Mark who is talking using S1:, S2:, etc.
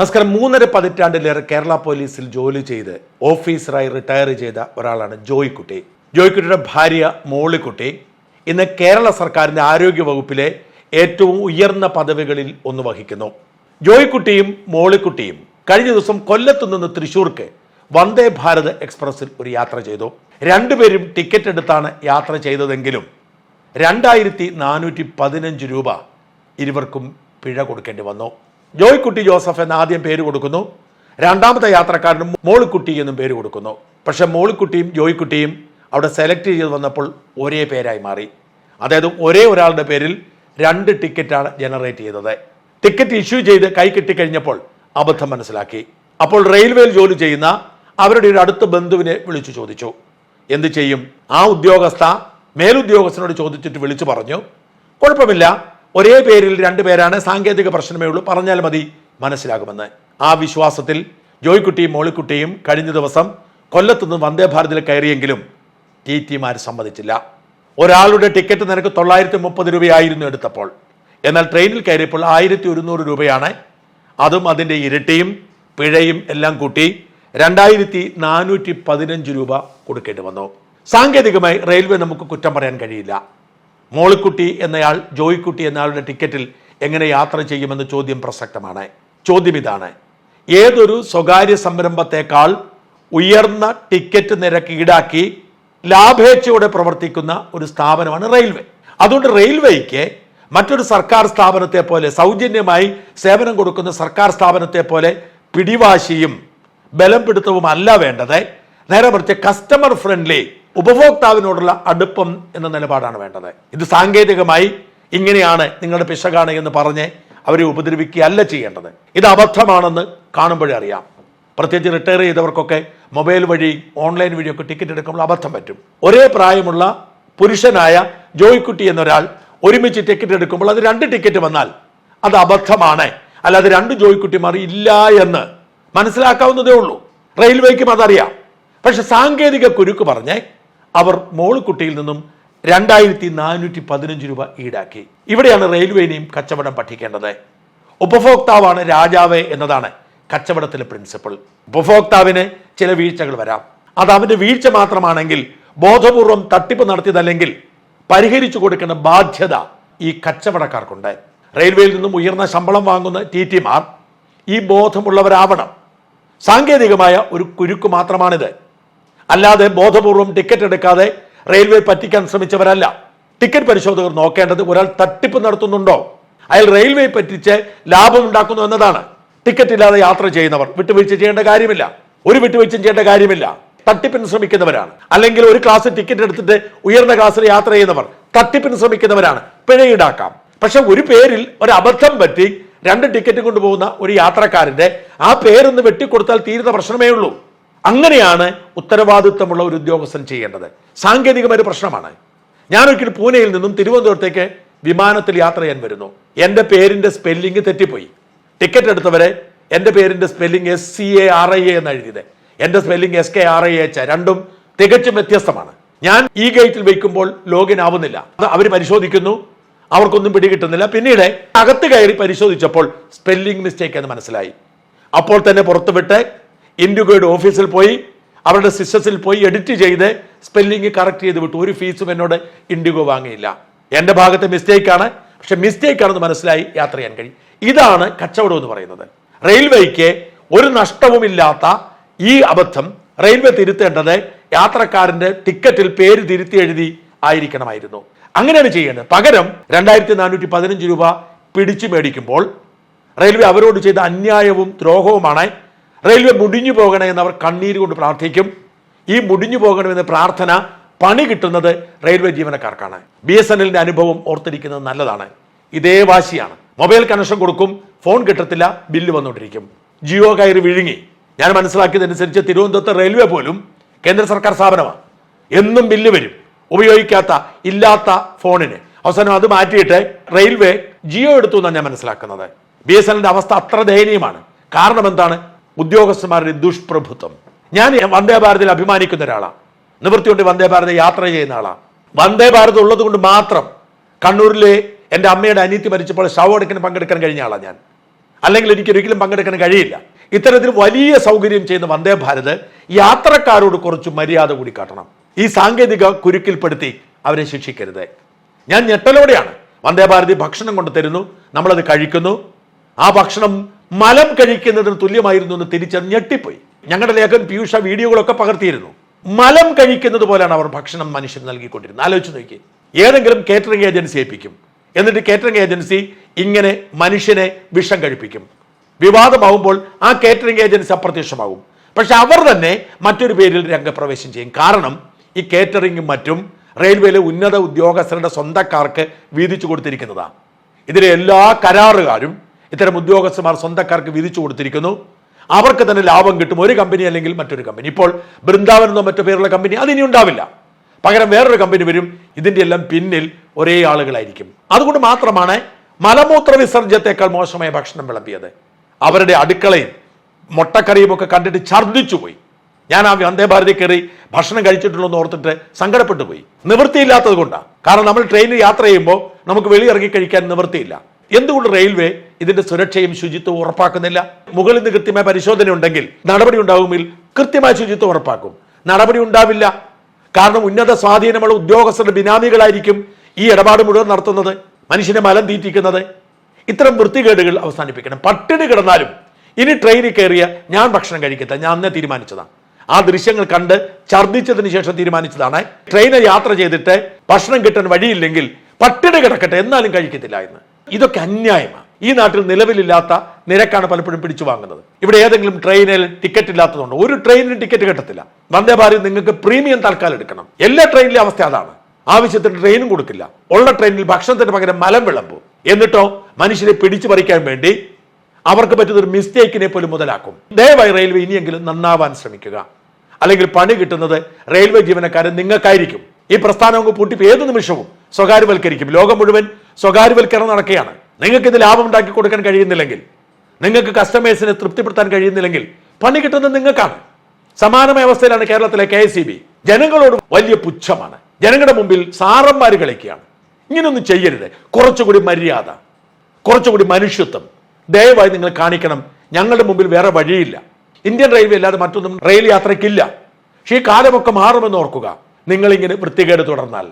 S1: നമസ്കാരം. മൂന്നര പതിറ്റാണ്ടിലേറെ കേരള പോലീസിൽ ജോലി ചെയ്ത് ഓഫീസറായി റിട്ടയർ ചെയ്ത ഒരാളാണ് ജോയ്ക്കുട്ടി. ജോയ്ക്കുട്ടിയുടെ ഭാര്യ മോളിക്കുട്ടി. ഇന്ന് കേരള സർക്കാരിന്റെ ആരോഗ്യ വകുപ്പിലെ ഏറ്റവും ഉയർന്ന പദവികളിൽ ഒന്ന് വഹിക്കുന്നു. ജോയ്ക്കുട്ടിയും മോളിക്കുട്ടിയും കഴിഞ്ഞ ദിവസം കൊല്ലത്തു നിന്ന് തൃശൂർക്ക് വന്ദേ ഭാരത് എക്സ്പ്രസിൽ ഒരു യാത്ര ചെയ്തു. രണ്ടുപേരും ടിക്കറ്റ് എടുത്താണ് യാത്ര ചെയ്തതെങ്കിലും രണ്ടായിരത്തി നാനൂറ്റി പതിനഞ്ച് രൂപ ഇരുവർക്കും പിഴ കൊടുക്കേണ്ടി വന്നു. ജോയ്ക്കുട്ടി ജോസഫ് എന്ന ആദ്യം പേര് കൊടുക്കുന്നു. രണ്ടാമത്തെ യാത്രക്കാരനും മോളിക്കുട്ടി എന്നും പേര് കൊടുക്കുന്നു. പക്ഷെ മോളിക്കുട്ടിയും ജോയ്ക്കുട്ടിയും അവിടെ സെലക്ട് ചെയ്ത് വന്നപ്പോൾ ഒരേ പേരായി മാറി. അതായത് ഒരേ ഒരാളുടെ പേരിൽ രണ്ട് ടിക്കറ്റാണ് ജനറേറ്റ് ചെയ്തത്. ടിക്കറ്റ് ഇഷ്യൂ ചെയ്ത് കൈ കിട്ടിക്കഴിഞ്ഞപ്പോൾ അബദ്ധം മനസ്സിലാക്കി. അപ്പോൾ റെയിൽവേയിൽ ജോലി ചെയ്യുന്ന അവരുടെ ഒരു അടുത്ത ബന്ധുവിനെ വിളിച്ചു ചോദിച്ചു. എന്ത് ചെയ്യും? ആ ഉദ്യോഗസ്ഥ മേലുദ്യോഗസ്ഥനോട് ചോദിച്ചിട്ട് വിളിച്ചു പറഞ്ഞു. കുഴപ്പമില്ല. ഒരേ പേരിൽ രണ്ട് പേരാണ് സാങ്കേതിക പ്രശ്നമേ ഉള്ളൂ. പറഞ്ഞാൽ മതി മനസ്സിലാകുമെന്ന്. ആ വിശ്വാസത്തിൽ ജോയ്ക്കുട്ടിയും മോളിക്കുട്ടിയും കഴിഞ്ഞ ദിവസം കൊല്ലത്തുനിന്ന് വന്ദേ ഭാരതിൽ കയറിയെങ്കിലും ടി ടിമാർ സമ്മതിച്ചില്ല. ഒരാളുടെ ടിക്കറ്റ് നിരക്ക് തൊള്ളായിരത്തി മുപ്പത് രൂപയായിരുന്നു എടുത്തപ്പോൾ. എന്നാൽ ട്രെയിനിൽ കയറിയപ്പോൾ ആയിരത്തി ഒരുന്നൂറ് രൂപയാണ്. അതും അതിന്റെ ഇരട്ടിയും പിഴയും എല്ലാം കൂട്ടി രണ്ടായിരത്തി നാനൂറ്റി പതിനഞ്ച് രൂപ കൊടുക്കേണ്ടി വന്നു. സാങ്കേതികമായി റെയിൽവേ നമുക്ക് കുറ്റം പറയാൻ കഴിയില്ല. മോളിക്കുട്ടി എന്നയാൾ ജോയിക്കുട്ടി എന്നയാളുടെ ടിക്കറ്റിൽ എങ്ങനെ യാത്ര ചെയ്യുമെന്ന ചോദ്യം പ്രസക്തമാണ്. ചോദ്യം ഇതാണ്. ഏതൊരു സ്വകാര്യ സംരംഭത്തെക്കാൾ ഉയർന്ന ടിക്കറ്റ് നിരക്ക് ഈടാക്കി ലാഭേച്ഛയോടെ പ്രവർത്തിക്കുന്ന ഒരു സ്ഥാപനമാണ് റെയിൽവേ. അതുകൊണ്ട് റെയിൽവേക്ക് മറ്റൊരു സർക്കാർ സ്ഥാപനത്തെ പോലെ സൗജന്യമായി സേവനം കൊടുക്കുന്ന സർക്കാർ സ്ഥാപനത്തെ പോലെ പിടിവാശിയും ബലം പിടുത്തവും അല്ല വേണ്ടത്. നേരെ മറിച്ച് കസ്റ്റമർ ഫ്രണ്ട്ലി ഉപഭോക്താവിനോടുള്ള അടുപ്പം എന്ന നിലപാടാണ് വേണ്ടത്. ഇത് സാങ്കേതികമായി ഇങ്ങനെയാണ് നിങ്ങളുടെ പിശകാണ് എന്ന് പറഞ്ഞ് അവരെ ഉപദ്രവിക്കുകയല്ല ചെയ്യേണ്ടത്. ഇത് അബദ്ധമാണെന്ന് കാണുമ്പോഴേ അറിയാം. പ്രത്യേകിച്ച് റിട്ടയർ ചെയ്തവർക്കൊക്കെ മൊബൈൽ വഴി ഓൺലൈൻ വഴിയൊക്കെ ടിക്കറ്റ് എടുക്കുമ്പോൾ അബദ്ധം പറ്റും. ഒരേ പ്രായമുള്ള പുരുഷനായ ജോയ്ക്കുട്ടി എന്നൊരാൾ ഒരുമിച്ച് ടിക്കറ്റ് എടുക്കുമ്പോൾ അത് രണ്ട് ടിക്കറ്റ് വന്നാൽ അത് അബദ്ധമാണ്. അല്ലാതെ രണ്ട് ജോയ്ക്കുട്ടിമാർ ഇല്ല എന്ന് മനസ്സിലാക്കാവുന്നതേ ഉള്ളൂ. റെയിൽവേക്കും അതറിയാം. പക്ഷെ സാങ്കേതിക കുരുക്ക് പറഞ്ഞ് അവർ മോളിക്കുട്ടിയിൽ നിന്നും രണ്ടായിരത്തി നാനൂറ്റി പതിനഞ്ച് രൂപ ഈടാക്കി. ഇവിടെയാണ് റെയിൽവേനെയും കച്ചവടം പഠിക്കേണ്ടത്. ഉപഭോക്താവാണ് രാജാവ് എന്നതാണ് കച്ചവടത്തിലെ പ്രിൻസിപ്പിൾ ഉപഭോക്താവിന് ചില വീഴ്ചകൾ വരാം. അത് അവന്റെ വീഴ്ച മാത്രമാണെങ്കിൽ ബോധപൂർവം തട്ടിപ്പ് നടത്തിയതല്ലെങ്കിൽ പരിഹരിച്ചു കൊടുക്കേണ്ട ബാധ്യത ഈ കച്ചവടക്കാർക്കുണ്ട്. റെയിൽവേയിൽ നിന്നും ഉയർന്ന ശമ്പളം വാങ്ങുന്ന ടി ടിമാർ ഈ ബോധമുള്ളവരാവണം. സാങ്കേതികമായ ഒരു കുരുക്ക് മാത്രമാണിത്. അല്ലാതെ ബോധപൂർവം ടിക്കറ്റ് എടുക്കാതെ റെയിൽവേ പറ്റിക്കാൻ ശ്രമിച്ചവരല്ല. ടിക്കറ്റ് പരിശോധകർ നോക്കേണ്ടത് ഒരാൾ തട്ടിപ്പ് നടത്തുന്നുണ്ടോ? അയാൾ റെയിൽവേ പറ്റിച്ച് ലാഭം ഉണ്ടാക്കുന്നു എന്നതാണ്. ടിക്കറ്റ് ഇല്ലാതെ യാത്ര ചെയ്യുന്നവർ വിട്ടുവീഴ്ച ചെയ്യേണ്ട കാര്യമില്ല. ഒരു വിട്ടുവീഴ്ചയും ചെയ്യേണ്ട കാര്യമില്ല. തട്ടിപ്പിന് ശ്രമിക്കുന്നവരാണ്. അല്ലെങ്കിൽ ഒരു ക്ലാസ് ടിക്കറ്റ് എടുത്തിട്ട് ഉയർന്ന ക്ലാസ്സിൽ യാത്ര ചെയ്യുന്നവർ തട്ടിപ്പിന് ശ്രമിക്കുന്നവരാണ്. പിഴ ഈടാക്കാം പക്ഷെ ഒരു പേരിൽ ഒരു അബദ്ധം പറ്റി രണ്ട് ടിക്കറ്റ് കൊണ്ടുപോകുന്ന ഒരു യാത്രക്കാരന്റെ ആ പേരൊന്ന് വെട്ടിക്കൊടുത്താൽ തീരുന്ന പ്രശ്നമേ ഉള്ളൂ. അങ്ങനെയാണ് ഉത്തരവാദിത്വമുള്ള ഒരു ഉദ്യോഗസ്ഥൻ ചെയ്യേണ്ടത്. സാങ്കേതികമായ ഒരു പ്രശ്നമാണ്. ഞാൻ ഒരിക്കലും പൂനെയിൽ നിന്നും തിരുവനന്തപുരത്തേക്ക് വിമാനത്തിൽ യാത്ര ചെയ്യാൻ വരുന്നു. എന്റെ പേരിന്റെ സ്പെല്ലിംഗ് തെറ്റിപ്പോയി. ടിക്കറ്റ് എടുത്തവരെ എന്റെ പേരിന്റെ spelling S C A R I A എന്ന് എഴുതിയത്. എന്റെ spelling S K R I H രണ്ടും തികച്ചും വ്യത്യസ്തമാണ്. ഞാൻ ഈ ഗേറ്റിൽ വയ്ക്കുമ്പോൾ ലോഗിൻ ആവുന്നില്ല. അത് അവർ പരിശോധിക്കുന്നു. അവർക്കൊന്നും പിടികിട്ടുന്നില്ല. പിന്നീട് അകത്ത് കയറി പരിശോധിച്ചപ്പോൾ സ്പെല്ലിംഗ് മിസ്റ്റേക്ക് എന്ന് മനസ്സിലായി. അപ്പോൾ തന്നെ പുറത്തുവിട്ട് ഇൻഡിഗോയുടെ ഓഫീസിൽ പോയി അവരുടെ സിസ്റ്റത്തിൽ പോയി എഡിറ്റ് ചെയ്ത് സ്പെല്ലിംഗ് കറക്റ്റ് ചെയ്ത് വിട്ടു. ഒരു ഫീസും എന്നോട് ഇൻഡിഗോ വാങ്ങിയില്ല. എന്റെ ഭാഗത്തെ മിസ്റ്റേക്കാണ് പക്ഷെ മിസ്റ്റേക്ക് ആണെന്ന് മനസ്സിലായി യാത്ര ചെയ്യാൻ കഴിയും. ഇതാണ് കച്ചവടം എന്ന് പറയുന്നത്. റെയിൽവേക്ക് ഒരു നഷ്ടവുമില്ലാത്ത ഈ അബദ്ധം റെയിൽവേ തിരുത്തേണ്ടത് യാത്രക്കാരന്റെ ടിക്കറ്റിൽ പേര് തിരുത്തി എഴുതി ആയിരിക്കണമായിരുന്നു. അങ്ങനെയാണ് ചെയ്യേണ്ടത്. പകരം രണ്ടായിരത്തി നാനൂറ്റി പതിനഞ്ച് രൂപ പിടിച്ചു മേടിക്കുമ്പോൾ റെയിൽവേ അവരോട് ചെയ്ത അന്യായവും ദ്രോഹവുമാണ് റെയിൽവേ മുടിഞ്ഞു പോകണമെന്ന് അവർ കണ്ണീര് കൊണ്ട് പ്രാർത്ഥിക്കും. ഈ മുടിഞ്ഞു പോകണമെന്ന പ്രാർത്ഥന പണി കിട്ടുന്നത് റെയിൽവേ ജീവനക്കാർക്കാണ്. ബി എസ് എൻ എല്ലിന്റെ അനുഭവം ഓർത്തിരിക്കുന്നത് നല്ലതാണ്. ഇതേ വാശിയാണ്. മൊബൈൽ കണക്ഷൻ കൊടുക്കും ഫോൺ കിട്ടത്തില്ല ബില്ല് വന്നുകൊണ്ടിരിക്കും ജിയോ കയറി വിഴുങ്ങി. ഞാൻ മനസ്സിലാക്കിയതനുസരിച്ച് തിരുവനന്തപുരത്തെ റെയിൽവേ പോലും കേന്ദ്ര സർക്കാർ സ്ഥാപനമാണ്. എന്നും ബില്ല് വരും. ഉപയോഗിക്കാത്ത ഇല്ലാത്ത ഫോണിന്. അവസാനം അത് മാറ്റിയിട്ട് റെയിൽവേ ജിയോ എടുത്തു എന്നാണ് ഞാൻ മനസ്സിലാക്കുന്നത്. ബി എസ് എല്ലിന്റെ അവസ്ഥ അത്ര ദയനീയമാണ്. കാരണം എന്താണ്? ഉദ്യോഗസ്ഥന്മാരുടെ ദുഷ്പ്രഭുത്വം. ഞാൻ വന്ദേ ഭാരതിൽ അഭിമാനിക്കുന്ന ഒരാളാണ് നിവൃത്തിയുണ്ട് വന്ദേ ഭാരത് യാത്ര ചെയ്യുന്ന ആളാണ് വന്ദേ ഭാരത് ഉള്ളത് കൊണ്ട് മാത്രം കണ്ണൂരിലെ എന്റെ അമ്മയുടെ അനീതി മരിച്ചപ്പോൾ ശവടക്കിന് പങ്കെടുക്കാൻ കഴിഞ്ഞ ആളാണ് ഞാൻ. അല്ലെങ്കിൽ എനിക്ക് ഒരിക്കലും പങ്കെടുക്കാൻ കഴിയില്ല. ഇത്തരത്തിൽ വലിയ സൗകര്യം ചെയ്യുന്ന വന്ദേ ഭാരത് യാത്രക്കാരോട് കുറച്ച് മര്യാദ കൂടി കാട്ടണം. ഈ സാങ്കേതിക കുരുക്കിൽപ്പെടുത്തി അവരെ ശിക്ഷിക്കരുത്. ഞാൻ ഞെട്ടലോടെയാണ്. വന്ദേ ഭാരതി ഭക്ഷണം കൊണ്ട് തരുന്നു. നമ്മളത് കഴിക്കുന്നു. ആ ഭക്ഷണം മലം കഴിക്കുന്നതിന് തുല്യമായിരുന്നു എന്ന് തിരിച്ചറിഞ്ഞ് ഞെട്ടിപ്പോയി. ഞങ്ങളുടെ ലേഖൻ പീയൂഷ വീഡിയോകളൊക്കെ പകർത്തിയിരുന്നു. മലം കഴിക്കുന്നത് പോലെയാണ് അവർ ഭക്ഷണം മനുഷ്യന് നൽകിക്കൊണ്ടിരുന്നത്. ആലോചിച്ച് നോക്കി. ഏതെങ്കിലും കേറ്ററിംഗ് ഏജൻസി ഏൽപ്പിക്കും. എന്നിട്ട് കേറ്ററിംഗ് ഏജൻസി ഇങ്ങനെ മനുഷ്യനെ വിഷം കഴിപ്പിക്കും. വിവാദമാവുമ്പോൾ ആ കേറ്ററിംഗ് ഏജൻസി അപ്രത്യക്ഷമാകും. പക്ഷെ അവർ തന്നെ മറ്റൊരു പേരിൽ രംഗപ്രവേശം ചെയ്യും. കാരണം ഈ കേറ്ററിംഗും മറ്റും റെയിൽവേയിലെ ഉന്നത ഉദ്യോഗസ്ഥരുടെ സ്വന്തക്കാർക്ക് വീതിച്ചു കൊടുത്തിരിക്കുന്നതാണ്. ഇതിലെ എല്ലാ കരാറുകാരും ഇത്തരം ഉദ്യോഗസ്ഥന്മാർ സ്വന്തക്കാർക്ക് വിധിച്ചു കൊടുത്തിരിക്കുന്നു. അവർക്ക് തന്നെ ലാഭം കിട്ടും. ഒരു കമ്പനി അല്ലെങ്കിൽ മറ്റൊരു കമ്പനി. ഇപ്പോൾ ബൃന്ദാവൻ എന്നോ മറ്റു പേരുള്ള കമ്പനി അതിനി ഉണ്ടാവില്ല. പകരം വേറൊരു കമ്പനി വരും. ഇതിന്റെ എല്ലാം പിന്നിൽ ഒരേ ആളുകളായിരിക്കും. അതുകൊണ്ട് മാത്രമാണ് മലമൂത്ര വിസർജ്യത്തെക്കാൾ മോശമായ ഭക്ഷണം വിളമ്പിയത്. അവരുടെ അടുക്കളയും മുട്ടക്കറിയും ഒക്കെ കണ്ടിട്ട് ഛർദ്ദിച്ചു പോയി. ഞാൻ ആ വന്ദേ ഭാരതി കയറി ഭക്ഷണം കഴിച്ചിട്ടുള്ളൂ ഓർത്തിട്ട് സങ്കടപ്പെട്ടു പോയി. നിവൃത്തിയില്ലാത്തത് കൊണ്ടാണ് കാരണം നമ്മൾ ട്രെയിനിൽ യാത്ര ചെയ്യുമ്പോൾ നമുക്ക് വെളിയിറങ്ങി കഴിക്കാൻ നിവൃത്തിയില്ല. എന്തുകൊണ്ട് റെയിൽവേ ഇതിന്റെ സുരക്ഷയും ശുചിത്വവും ഉറപ്പാക്കുന്നില്ല? മുകളിൽ നിന്ന് കൃത്യമായ പരിശോധന ഉണ്ടെങ്കിൽ നടപടി ഉണ്ടാകുമെങ്കിൽ കൃത്യമായ ശുചിത്വം ഉറപ്പാക്കും. നടപടി ഉണ്ടാവില്ല. കാരണം ഉന്നത സ്വാധീനമുള്ള ഉദ്യോഗസ്ഥരുടെ ബിനാമികളായിരിക്കും ഈ ഇടപാട് മുഴുവൻ നടത്തുന്നത് മനുഷ്യനെ മലം തീറ്റിക്കുന്നത്. ഇത്തരം വൃത്തികേടുകൾ അവസാനിപ്പിക്കണം. പട്ടിണി കിടന്നാലും ഇനി ട്രെയിനിൽ കയറിയ ഞാൻ ഭക്ഷണം കഴിക്കത്ത ഞാൻ അന്നേ തീരുമാനിച്ചതാണ്. ആ ദൃശ്യങ്ങൾ കണ്ട് ഛർദ്ദിച്ചതിന് ശേഷം തീരുമാനിച്ചതാണ്. ട്രെയിനിൽ യാത്ര ചെയ്തിട്ട് ഭക്ഷണം കിട്ടാൻ വഴിയില്ലെങ്കിൽ പട്ടിണി കിടക്കട്ടെ എന്നാലും കഴിക്കത്തില്ല എന്ന്. ഇതൊക്കെ അന്യായമാണ്. ഈ നാട്ടിൽ നിലവിലില്ലാത്ത നിരക്കാണ് പലപ്പോഴും പിടിച്ചു വാങ്ങുന്നത്. ഇവിടെ ഏതെങ്കിലും ട്രെയിനിൽ ടിക്കറ്റ് ഇല്ലാത്തതുകൊണ്ട്. ഒരു ട്രെയിനിന് ടിക്കറ്റ് കിട്ടത്തില്ല. വന്ദേ ഭാരത് നിങ്ങൾക്ക് പ്രീമിയം തൽക്കാലം എടുക്കണം. എല്ലാ ട്രെയിനിലെ അവസ്ഥ അതാണ്. ആവശ്യത്തിന് ട്രെയിനും കൊടുക്കില്ല. ഉള്ള ട്രെയിനിൽ ഭക്ഷണത്തിന് പകരം മലം വിളമ്പും. എന്നിട്ടോ മനുഷ്യരെ പിടിച്ചു പറിക്കാൻ വേണ്ടി അവർക്ക് പറ്റുന്ന ഒരു മിസ്റ്റേക്കിനെ പോലും മുതലാക്കും. ദയവായി റെയിൽവേ ഇനിയെങ്കിലും നന്നാവാൻ ശ്രമിക്കുക. അല്ലെങ്കിൽ പണി കിട്ടുന്നത് റെയിൽവേ ജീവനക്കാരൻ നിങ്ങൾക്കായിരിക്കും. ഈ പ്രസ്ഥാനം പൂട്ടിപ്പ് ഏത് നിമിഷവും സ്വകാര്യവൽക്കരിക്കും. ലോകം മുഴുവൻ സ്വകാര്യവൽക്കരണം നടക്കുകയാണ്. നിങ്ങൾക്ക് ഇത് ലാഭം ഉണ്ടാക്കി കൊടുക്കാൻ കഴിയുന്നില്ലെങ്കിൽ നിങ്ങൾക്ക് കസ്റ്റമേഴ്സിനെ തൃപ്തിപ്പെടുത്താൻ കഴിയുന്നില്ലെങ്കിൽ പണി കിട്ടുന്നത് നിങ്ങൾക്കാണ്. സമാനമായ അവസ്ഥയിലാണ് കേരളത്തിലെ കെ എസ് ജനങ്ങളോട് വലിയ പുച്ഛമാണ്. ജനങ്ങളുടെ മുമ്പിൽ സാറന്മാർ കളിക്കുകയാണ്. ഇങ്ങനെയൊന്നും ചെയ്യരുത്. കുറച്ചുകൂടി മര്യാദ കുറച്ചുകൂടി മനുഷ്യത്വം. ദയവായി നിങ്ങൾ കാണിക്കണം. ഞങ്ങളുടെ മുമ്പിൽ വേറെ വഴിയില്ല. ഇന്ത്യൻ റെയിൽവേ അല്ലാതെ മറ്റൊന്നും റെയിൽ യാത്രയ്ക്കില്ല. പക്ഷേ ഈ കാലമൊക്കെ മാറുമെന്ന് ഓർക്കുക. നിങ്ങളിങ്ങനെ വൃത്തികേട് തുടർന്നാൽ.